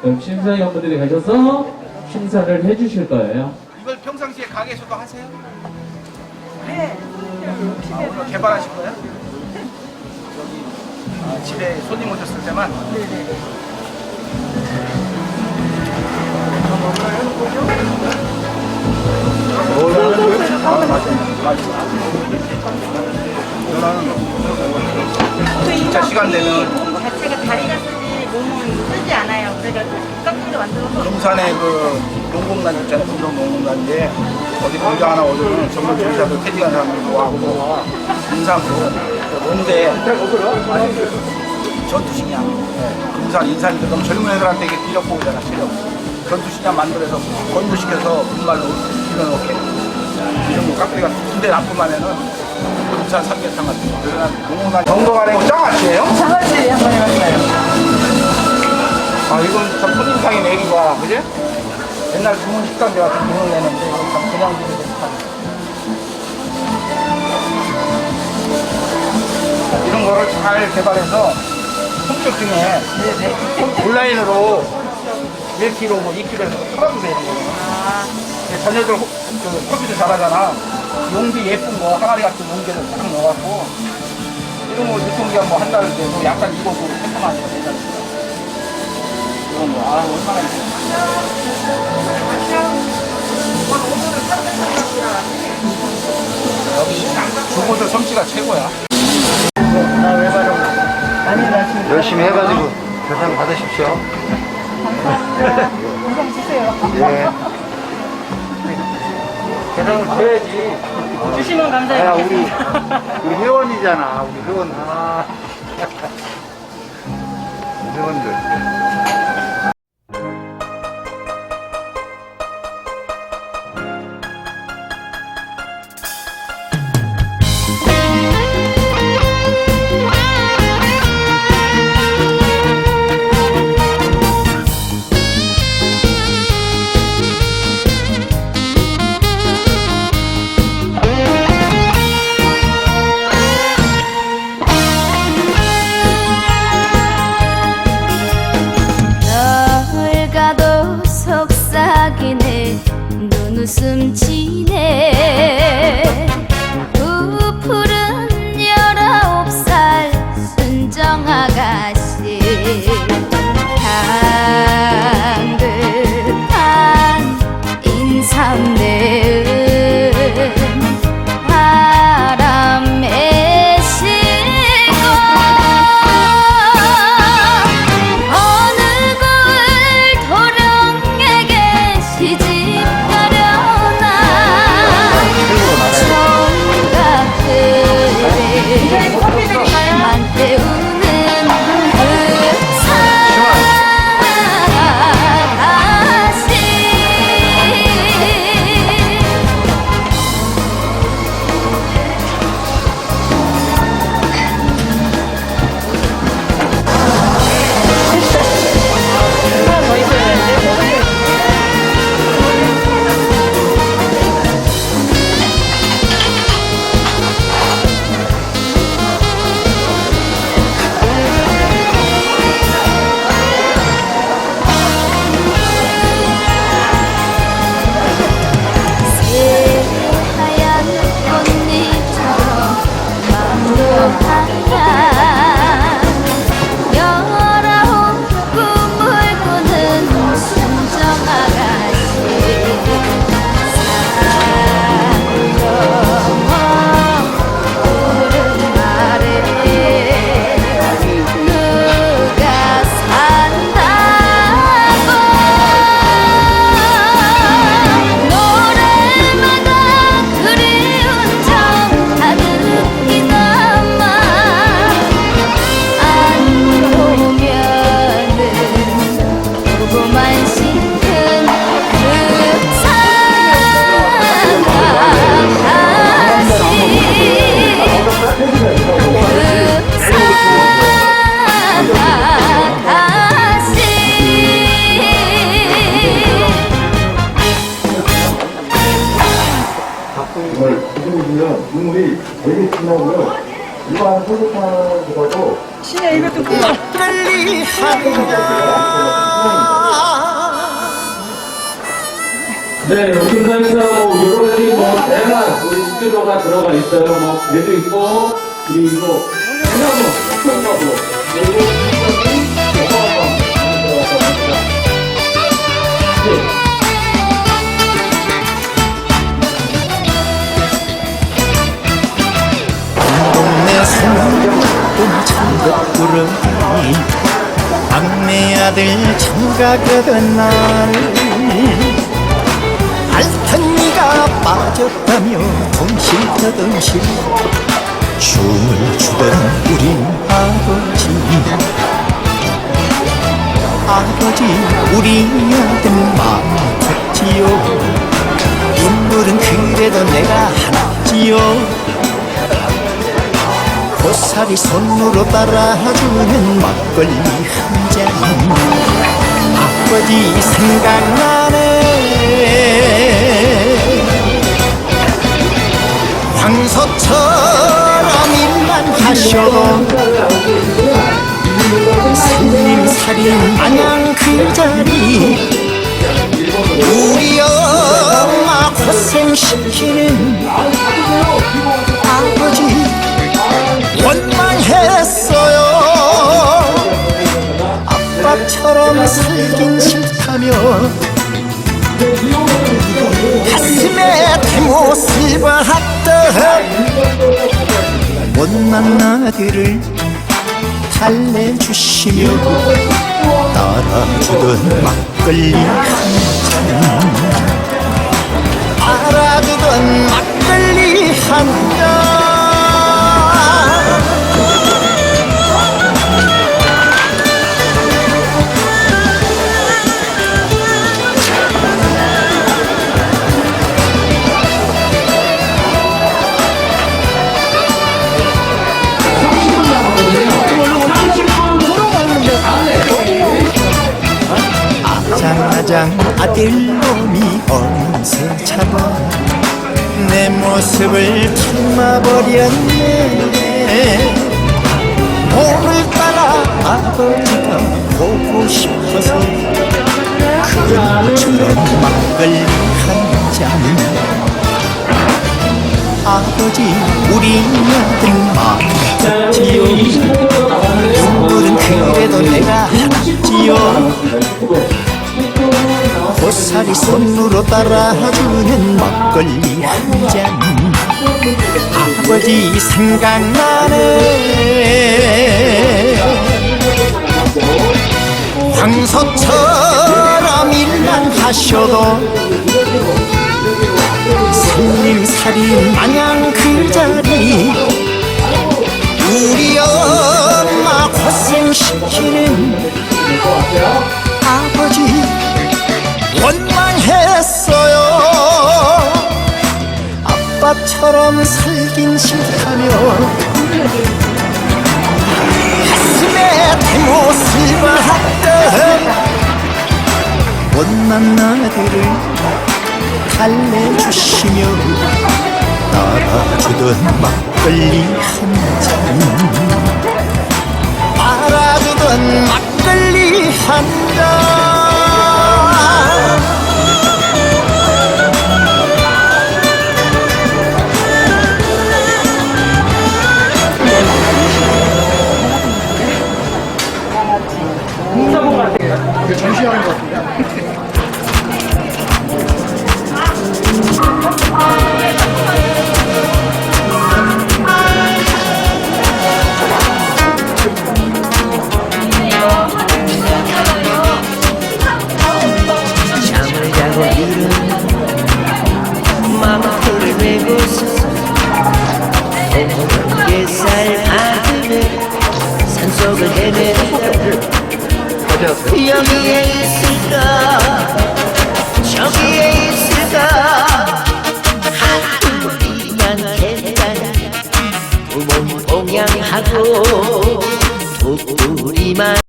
그럼 심사위원분들이 가셔서 심사를 해주실 거예요. 이걸 평상시에 가게에서도 하세요? 네. 아, 오늘 개발하신 거예요? 여기 아, 집에 손님 오셨을 때만? 아, 맞아요. 맞아요. 진짜 시간 되면 용산에 그 농공단 있잖아요. 운동 농공단인데 어디 공장 하나 오면 전문 조리사도 퇴직한 사람들 모아고 인삼도 농대 전투식량 금산 인산이 너무 젊은 애들한테 이게 기력 보호잖아 체력 전투식량 만들어서 건조시켜서 분말로 밀어넣게 이런 거 깍두기가 군대 납품하면은 금산 삼계탕 같은 거 그러나 농공단 정동안 이고 장아찌예요? 장아찌 한번 해봤어요. 아 이건 참 손님상인 애기가 그지? 옛날 주문 식당제 같은 돈을 내는데 이거 참 그냥 주는 게 참. 이런 거를 잘 개발해서 홈쇼핑에 온라인으로 1kg 뭐 2kg에서 팔아주세요 이런 거는. 근데 자녀들 호- 그 잘하잖아 용기 예쁜 거 항아리 같은 용기를 딱 넣어갖고 이런 거 유통기한 뭐 한 달 되고 약간 익어도 되잖아 거, 아, 얼마나 중고들 솜씨가 최고야. 열심히 해가지고 대상 받으십시오. 영상 주세요. 예. 대상을 줘야지. 주시면 야, 감사해요. 우리, 우리 회원이잖아. 우리 회원. 아. 회원들. 보시면 국물이 되게 진하고요. 일반 소주탕보다도 진짜 이거 좀 그만. 빨리 네, 금산에서 뭐 여러 가지 뭐 다양한 우리 식재료가 들어가 있어요. 뭐 얘도 있고 그리고 뭐, 해나무, 흑나무 그리고 구름이 막내 아들 청각하던 날. 알턴니가 빠졌다며 덩실더덩실 춤을 추던 우리 아버지. 아버지 우리 아들 고사리 손으로 따라주는 막걸리 한 잔. 아버지 생각나네. 황소처럼 일만 하셔도 살림 살인 마냥 그 자리. 우리 엄마 고생시키는 아빠처럼 살긴 싫다며. 가슴에 대못을 박던 못난 아들을 달래주시며 따라주던 막걸리 한잔 알아주던 막걸리 한잔 아들놈이 어느새 잡아 내 모습을 닮아버렸네. 오늘따라 아버지가 보고 싶어서 그처럼 막걸리 한잔 아버지 우리 아들 졌지요. 눈물은 그래도 내가 하지요 고사리 손으로 따라주는 막걸리 한잔. 아버지 생각나네. 황소처럼 일만 하셔도 살림살이 마냥 그 자리. 우리 엄마 고생시키는 아버지 원망했어요. 아빠처럼 살긴 싫다며 가슴에 대못을 박던 못난 아들을 달래주시며 따라주던 막걸리 한잔. 알아주던 막걸리 한잔 이 속을 헤매다 여기에 있을까 저기에 있을까 한둘이면 괜찮아 몸 봉양하고 독불이만